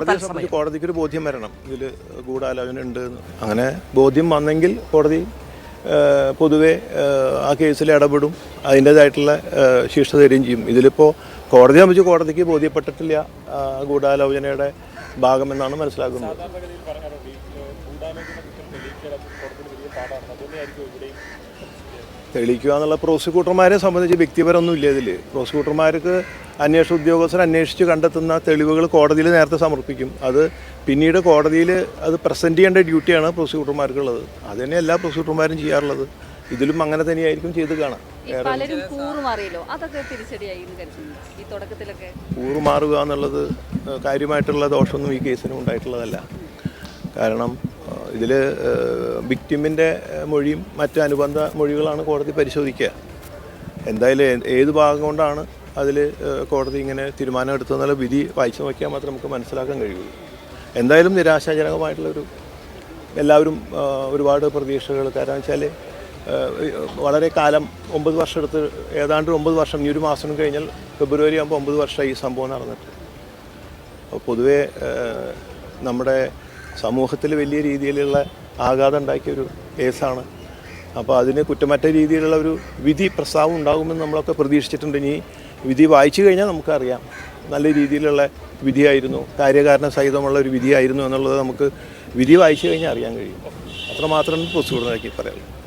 കോടതിയെ സംബന്ധിച്ച് കോടതിക്ക് ഒരു ബോധ്യം വരണം. ഇതിൽ ഗൂഢാലോചന ഉണ്ട് അങ്ങനെ ബോധ്യം വന്നെങ്കിൽ കോടതി പൊതുവെ ആ, കേസിൽ ഇടപെടും. അതിന്റേതായിട്ടുള്ള ശിക്ഷ തരികയും ചെയ്യും. ഇതിലിപ്പോൾ കോടതിയെ സംബന്ധിച്ച് കോടതിക്ക് ബോധ്യപ്പെട്ടിട്ടില്ല ഗൂഢാലോചനയുടെ ഭാഗമെന്നാണ് മനസ്സിലാക്കുന്നത്. തെളിയിക്കുക എന്നുള്ള പ്രോസിക്യൂട്ടർമാരെ സംബന്ധിച്ച് വ്യക്തിപരമൊന്നും ഇല്ല ഇതിൽ പ്രോസിക്യൂട്ടർമാർക്ക് അന്വേഷണ ഉദ്യോഗസ്ഥർ അന്വേഷിച്ച് കണ്ടെത്തുന്ന തെളിവുകൾ കോടതിയിൽ നേരത്തെ സമർപ്പിക്കും. അത് പിന്നീട് കോടതിയിൽ അത് പ്രസന്റ് ചെയ്യേണ്ട ഡ്യൂട്ടിയാണ് പ്രോസിക്യൂട്ടർമാർക്കുള്ളത്. അത് തന്നെ എല്ലാ പ്രോസിക്യൂട്ടർമാരും ചെയ്യാറുള്ളത്. ഇതിലും അങ്ങനെ തന്നെയായിരിക്കും ചെയ്ത് കാണാം. പലരും കൂറുമാറിയല്ലോ അതൊക്കെ തിരിച്ചടിയായി ഈ തുടക്കത്തിലൊക്കെ? കൂറുമാറുക എന്നുള്ളത് കാര്യമായിട്ടുള്ള ദോഷമൊന്നും ഈ കേസിനും ഉണ്ടായിട്ടുള്ളതല്ല. കാരണം ഇതിൽ വിക്ടിമിന്റെ മൊഴിയും മറ്റു അനുബന്ധ മൊഴികളാണ് കോടതി പരിശോധിക്കുക. എന്തായാലും ഏത് ഭാഗം കൊണ്ടാണ് അതിൽ കോടതി ഇങ്ങനെ തീരുമാനം എടുത്തതെന്നുള്ള വിധി വായിച്ചു നോക്കിയാൽ മാത്രമേ നമുക്ക് മനസ്സിലാക്കാൻ കഴിയുള്ളൂ. എന്തായാലും നിരാശാജനകമായിട്ടുള്ളൊരു എല്ലാവരും ഒരുപാട് പ്രതീക്ഷകൾ. കാരണം വെച്ചാൽ വളരെ കാലം ഒമ്പത് വർഷം എടുത്ത് ഏതാണ്ട് ഒമ്പത് വർഷം ഈ ഒരു മാസം കഴിഞ്ഞാൽ ഫെബ്രുവരി ആകുമ്പോൾ ഒമ്പത് വർഷമായി ഈ സംഭവം നടന്നിട്ട്. പൊതുവേ നമ്മുടെ സമൂഹത്തിൽ വലിയ രീതിയിലുള്ള ആഘാതം ഉണ്ടാക്കിയ ഒരു കേസാണ്. അപ്പോൾ അതിന് കുറ്റമറ്റ രീതിയിലുള്ള ഒരു വിധി പ്രസ്താവം ഉണ്ടാകുമെന്ന് നമ്മളൊക്കെ പ്രതീക്ഷിച്ചിട്ടുണ്ട്. ഇനി വിധി വായിച്ചു കഴിഞ്ഞാൽ നമുക്കറിയാം. നല്ല രീതിയിലുള്ള വിധിയായിരുന്നു. കാര്യകാരണ സഹിതമുള്ള ഒരു വിധിയായിരുന്നു എന്നുള്ളത് നമുക്ക് വിധി വായിച്ചു കഴിഞ്ഞാൽ അറിയാൻ കഴിയും. അത്രമാത്രം കൂടുതലാക്കി പറയാനുള്ളൂ